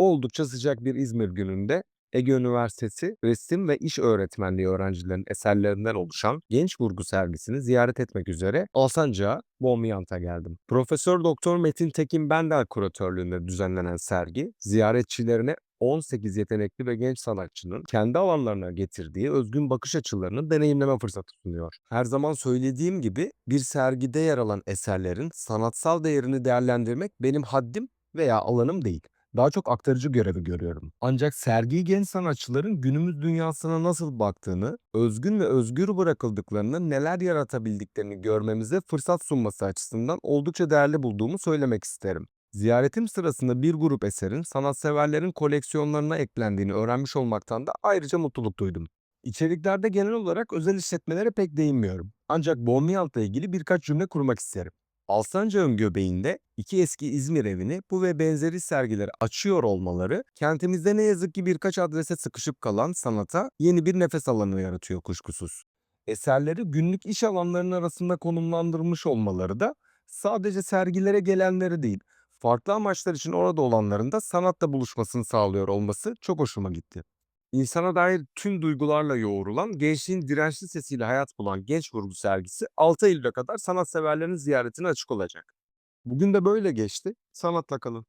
Oldukça sıcak bir İzmir gününde Ege Üniversitesi Resim ve İş Öğretmenliği öğrencilerinin eserlerinden oluşan Genç Vurgu sergisini ziyaret etmek üzere Alsancak'a Bonmiyant'a geldim. Profesör Doktor Metin Tekin Bender kuratörlüğünde düzenlenen sergi, ziyaretçilerine 18 yetenekli ve genç sanatçının kendi alanlarına getirdiği özgün bakış açılarını deneyimleme fırsatı sunuyor. Her zaman söylediğim gibi bir sergide yer alan eserlerin sanatsal değerini değerlendirmek benim haddim veya alanım değil. Daha çok aktarıcı görevi görüyorum. Ancak sergi genç sanatçıların günümüz dünyasına nasıl baktığını, özgün ve özgür bırakıldıklarını neler yaratabildiklerini görmemize fırsat sunması açısından oldukça değerli bulduğumu söylemek isterim. Ziyaretim sırasında bir grup eserin sanatseverlerin koleksiyonlarına eklendiğini öğrenmiş olmaktan da ayrıca mutluluk duydum. İçeriklerde genel olarak özel işletmelere pek değinmiyorum. Ancak Bonmiyant'la ilgili birkaç cümle kurmak isterim. Alsancak'ın göbeğinde iki eski İzmir evini bu ve benzeri sergileri açıyor olmaları kentimizde ne yazık ki birkaç adrese sıkışıp kalan sanata yeni bir nefes alanı yaratıyor kuşkusuz. Eserleri günlük iş alanlarının arasında konumlandırmış olmaları da sadece sergilere gelenleri değil, farklı amaçlar için orada olanların da sanatla buluşmasını sağlıyor olması çok hoşuma gitti. İnsana dair tüm duygularla yoğrulan, gençliğin dirençli sesiyle hayat bulan Genç Vurgu sergisi 6 Eylül'e kadar sanatseverlerin ziyaretine açık olacak. Bugün de böyle geçti. Sanatla kalın.